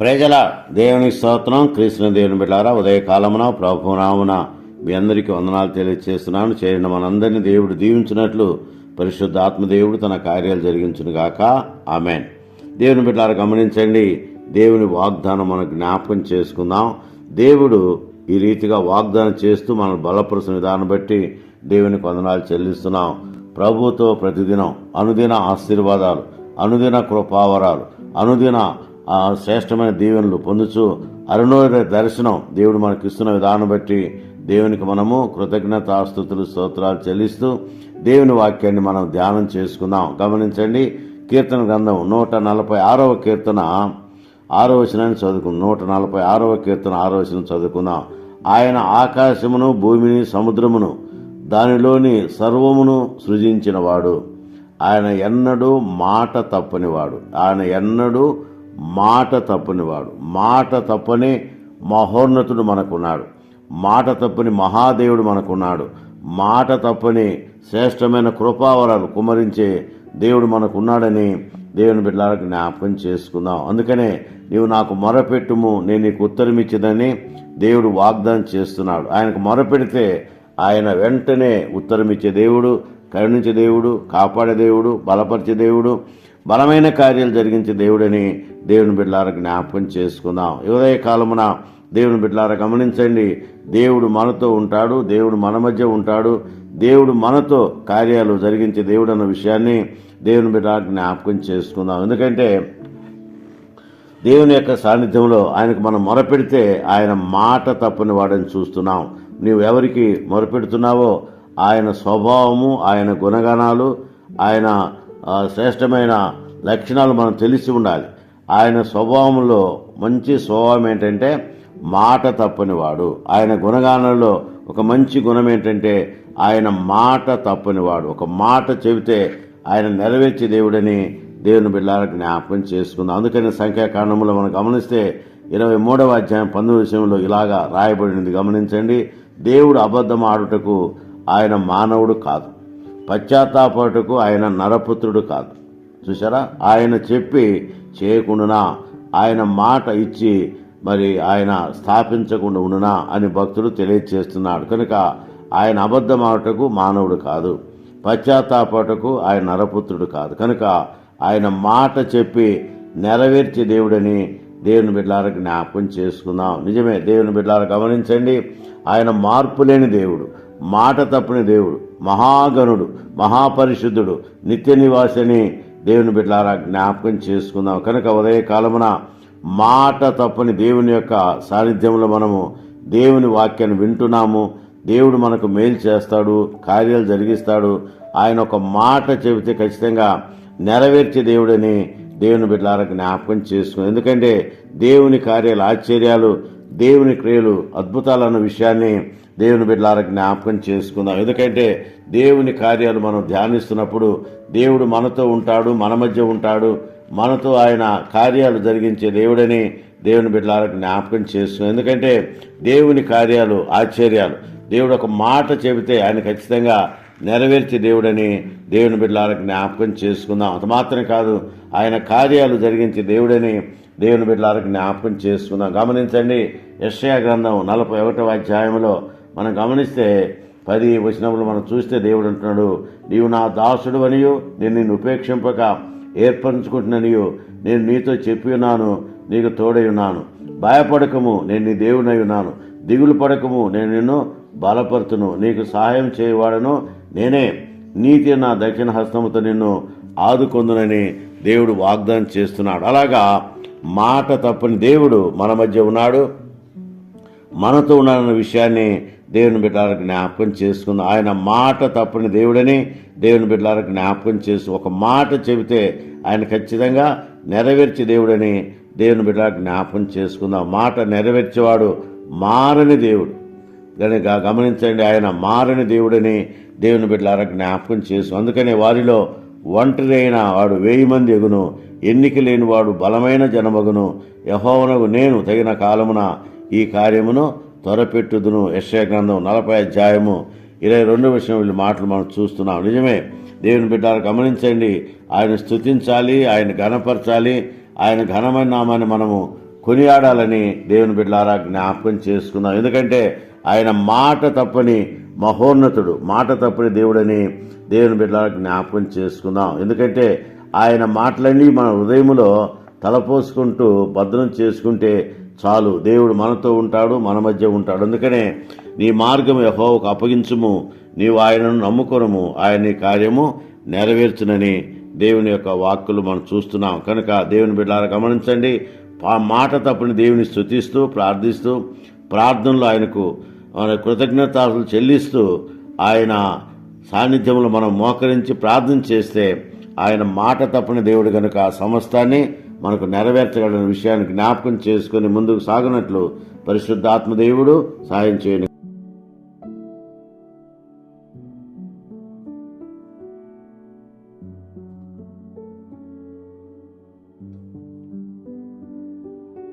ప్రజల దేవుని స్తోత్రం కృష్ణ దేవుని బిడ్డారా ఉదయకాలమున ప్రభునామున మీ అందరికీ వందనాలు తెలియజేస్తున్నాను చేరిన మనందరినీ దేవుడు దీవించినట్లు పరిశుద్ధ ఆత్మదేవుడు తన కార్యాలు జరిగించును గాక. ఆమెన్. దేవుని బిడ్డారా గమనించండి దేవుని వాగ్దానం మనం జ్ఞాపకం చేసుకుందాం. దేవుడు ఈ రీతిగా వాగ్దానం చేస్తూ మనం బలపరుచిన విధానం బట్టి దేవుని వందనాలు చెల్లిస్తున్నాం. ప్రభుతో ప్రతిదినం అనుదిన ఆశీర్వాదాలు అనుదిన కృపావరాలు అనుదిన శ్రేష్టమైన దీవెనలు పొందుచు అరుణోదయ దర్శనం దేవుడు మనకి ఇస్తున్న విధానం బట్టి దేవునికి మనము కృతజ్ఞతాస్తుతులు స్తోత్రాలు చెల్లిస్తూ దేవుని వాక్యాన్ని మనం ధ్యానం చేసుకుందాం. గమనించండి కీర్తన గ్రంథం నూట నలభై ఆరవ కీర్తన. ఆరో వచనాన్ని చదువుకుందాం. నూట నలభై ఆరవ కీర్తన ఆరో వచనం చదువుకుందాం. ఆయన ఆకాశమును భూమిని సముద్రమును దానిలోని సర్వమును సృజించినవాడు. ఆయన ఎన్నడూ మాట తప్పనివాడు. ఆయన ఎన్నడూ మాట తప్పనివాడు. మాట తప్పని మహోన్నతుడు మనకున్నాడు. మాట తప్పని మహాదేవుడు మనకున్నాడు. మాట తప్పని శ్రేష్టమైన కృపావరాలు కుమరించే దేవుడు మనకున్నాడని దేవుని బిడ్డలకు జ్ఞాపకం చేసుకుందాం. అందుకనే నీవు నాకు మొరపెట్టుము నేను నీకు ఉత్తరం ఇచ్చేదని దేవుడు వాగ్దానం చేస్తున్నాడు. ఆయనకు మొరపెడితే ఆయన వెంటనే ఉత్తరం ఇచ్చే దేవుడు కరుణించే దేవుడు కాపాడే దేవుడు బలపరిచే దేవుడు బలమైన కార్యాలు జరిగించే దేవుడని దేవుని బిడ్డలారా జ్ఞాపకం చేసుకుందాం. ఉదయ కాలమున దేవుని బిడ్డలారా గమనించండి. దేవుడు మనతో ఉంటాడు దేవుడు మన మధ్య ఉంటాడు దేవుడు మనతో కార్యాలు జరిగించే దేవుడు అన్న విషయాన్ని దేవుని బిడ్డలారా జ్ఞాపకం చేసుకుందాం. ఎందుకంటే దేవుని యొక్క సాన్నిధ్యంలో ఆయనకు మనం మొరపెడితే ఆయన మాట తప్పని వాడని చూస్తున్నాం. నీవు ఎవరికి మొరపెడుతున్నావో ఆయన స్వభావము ఆయన గుణగణాలు ఆయన శ్రేష్టమైన లక్షణాలు మనం తెలిసి ఉండాలి. ఆయన స్వభావంలో మంచి స్వభావం ఏంటంటే మాట తప్పని వాడు. ఆయన గుణగానంలో ఒక మంచి గుణం ఏంటంటే ఆయన మాట తప్పని వాడు. ఒక మాట చెబితే ఆయన నెరవేర్చే దేవుడని దేవుని బిడ్డలకు జ్ఞాపకం చేసుకుందాం. అందుకని సంఖ్యాకాండంలో మనం గమనిస్తే ఇరవై మూడవ అధ్యాయం పంతొమ్మిది విషయంలో ఇలాగా రాయబడినది. గమనించండి దేవుడు అబద్ధం ఆడుటకు ఆయన మానవుడు కాదు. పశ్చాత్తాపటకు ఆయన నరపుత్రుడు కాదు. చూసారా ఆయన చెప్పి చేయకుండా ఆయన మాట ఇచ్చి మరి ఆయన స్థాపించకుండా ఉండునా అని భక్తుడు తెలియజేస్తున్నాడు కనుక ఆయన అబద్ధం ఆడుటకు మానవుడు కాదు. పశ్చాత్తాపటకు ఆయన నరపుత్రుడు కాదు. కనుక ఆయన మాట చెప్పి నెరవేర్చే దేవుడని దేవుని బిడ్డలారా జ్ఞాపకం చేసుకుందాం. నిజమే దేవుని బిడ్డలారా గమనించండి. ఆయన మార్పు లేని దేవుడు మాట తప్పని దేవుడు మహాగణుడు మహాపరిశుద్ధుడు నిత్య నివాసని దేవుని బిడ్డలారా జ్ఞాపకం చేసుకుందాం. కనుక ఉదయకాలమున మాట తప్పని దేవుని యొక్క సాన్నిధ్యంలో మనము దేవుని వాక్యాన్ని వింటున్నాము. దేవుడు మనకు మేలు చేస్తాడు కార్యాలు జరిగిస్తాడు. ఆయన ఒక మాట చెబితే ఖచ్చితంగా నెరవేర్చే దేవుడని దేవుని బిడ్డలారా జ్ఞాపకం చేసుకుని ఎందుకంటే దేవుని కార్యాలు ఆశ్చర్యాలు దేవుని క్రియలు అద్భుతాలు అన్న విషయాన్ని దేవుని బిడ్డలారా జ్ఞాపకం చేసుకుందాం. ఎందుకంటే దేవుని కార్యాలు మనం ధ్యానిస్తున్నప్పుడు దేవుడు మనతో ఉంటాడు మన మధ్య ఉంటాడు. మనతో ఆయన కార్యాలు జరిగించే దేవుడని దేవుని బిడ్డలారా జ్ఞాపకం చేసుకున్నాం. ఎందుకంటే దేవుని కార్యాలు ఆశ్చర్యాలు. దేవుడు ఒక మాట చెబితే ఆయన ఖచ్చితంగా నెరవేర్చే దేవుడని దేవుని బిడ్డలారా జ్ఞాపకం చేసుకుందాం. అంత మాత్రమే కాదు ఆయన కార్యాలు జరిగించే దేవుడని దేవుని బిడ్డలారా జ్ఞాపకం చేసుకుందాం. గమనించండి యెషయా గ్రంథం నలభై ఒకటవ అధ్యాయంలో మనం గమనిస్తే పది వచ్చినప్పుడు మనం చూస్తే దేవుడు అంటున్నాడు నీవు నా దాసుడు అనియు నేను నిన్ను ఉపేక్షింపక ఏర్పరచుకుంటున్నానియో నేను నీతో చెప్పి ఉన్నాను నీకు తోడై ఉన్నాను. భయపడకము నేను నీ దేవుడై ఉన్నాను. దిగులు పడకము నేను నిన్ను బలపరచును నీకు సహాయం చేయవాడను నేనే. నీతి నా దక్షిణ హస్తముతో నిన్ను ఆదుకొందునని దేవుడు వాగ్దానం చేస్తున్నాడు. అలాగా మాట తప్పని దేవుడు మన మధ్య ఉన్నాడు. మనతో ఉన్నాడన్న విషయాన్ని దేవుని బిడ్డలకు జ్ఞాపకం చేసుకుందాం. ఆయన మాట తప్పని దేవుడని దేవుని బిడ్డలకు జ్ఞాపకం చేసి ఒక మాట చెబితే ఆయన ఖచ్చితంగా నెరవేర్చే దేవుడని దేవుని బిడ్డలకు జ్ఞాపకం చేసుకుందాం. మాట నెరవేర్చేవాడు మారని దేవుడు. కనుక గమనించండి ఆయన మారని దేవుడని దేవుని బిడ్డలారా జ్ఞాపకం చేసు. అందుకనే వారిలో ఒంటరి అయిన వాడు వెయ్యి మంది ఎగును ఎన్నిక లేని వాడు బలమైన జనమగును. యహోవనకు నేను తగిన కాలమున ఈ కార్యమును త్వరపెట్టుదును. యశ్యగ్రంథం నలభై అధ్యాయము ఇరవై రెండు విషయం వీళ్ళు మాటలు మనం చూస్తున్నాం. నిజమే దేవుని బిడ్డారు గమనించండి ఆయన స్థుతించాలి ఆయన ఘనపరచాలి ఆయన ఘనమైన నామాన్ని మనము కొనియాడాలని దేవుని బిడ్డలారా జ్ఞాపకం చేసుకుందాం ఎందుకంటే ఆయన మాట తప్పని మహోన్నతుడు మాట తప్పని దేవుడని దేవుని బిడ్డలారా జ్ఞాపకం చేసుకుందాం ఎందుకంటే ఆయన మాటలన్నీ మన హృదయములో తలపోసుకుంటూ భద్రం చేసుకుంటే చాలు. దేవుడు మనతో ఉంటాడు మన మధ్య ఉంటాడు. అందుకనే నీ మార్గం యహోవకు అప్పగించుము నీవు ఆయనను నమ్ముకొనము ఆయన కార్యము నెరవేర్చునని దేవుని యొక్క వాక్కులు మనం చూస్తున్నాం. కనుక దేవుని బిడ్డలారా గమనించండి ఆ మాట తప్పని దేవుని స్థుతిస్తూ ప్రార్థిస్తూ ప్రార్థనలో ఆయనకు మన కృతజ్ఞతలు చెల్లిస్తూ ఆయన సాన్నిధ్యంలో మనం మోకరించి ప్రార్థన చేస్తే ఆయన మాట తప్పని దేవుడు కనుక ఆ సమస్తాన్ని మనకు నెరవేర్చగలిగిన విషయాన్ని జ్ఞాపకం చేసుకుని ముందుకు సాగినట్లు పరిశుద్ధాత్మ దేవుడు సాయం చేయండి